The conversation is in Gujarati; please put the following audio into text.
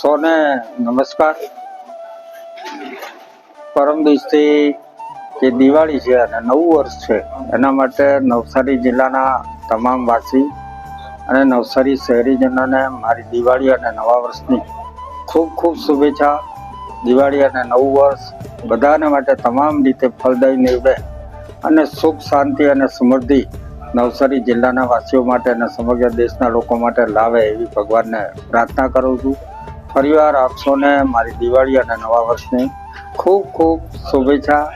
સૌને નમસ્કાર. પરમ દિવસથી જે દિવાળી છે અને નવું વર્ષ છે, એના માટે નવસારી જિલ્લાના તમામ વાસી અને નવસારી શહેરીજનોને મારી દિવાળી અને નવા વર્ષની ખૂબ ખૂબ શુભેચ્છા. દિવાળી અને નવું વર્ષ બધાને માટે તમામ રીતે ફળદાયી નીવડે અને સુખ, શાંતિ અને સમૃદ્ધિ નવસારી જિલ્લાના વાસીઓ માટે અને સમગ્ર દેશના લોકો માટે લાવે એવી ભગવાનને પ્રાર્થના કરું છું. ફરીવાર આપ સૌને મારી દિવાળી અને નવા વર્ષની ખૂબ ખૂબ શુભેચ્છા.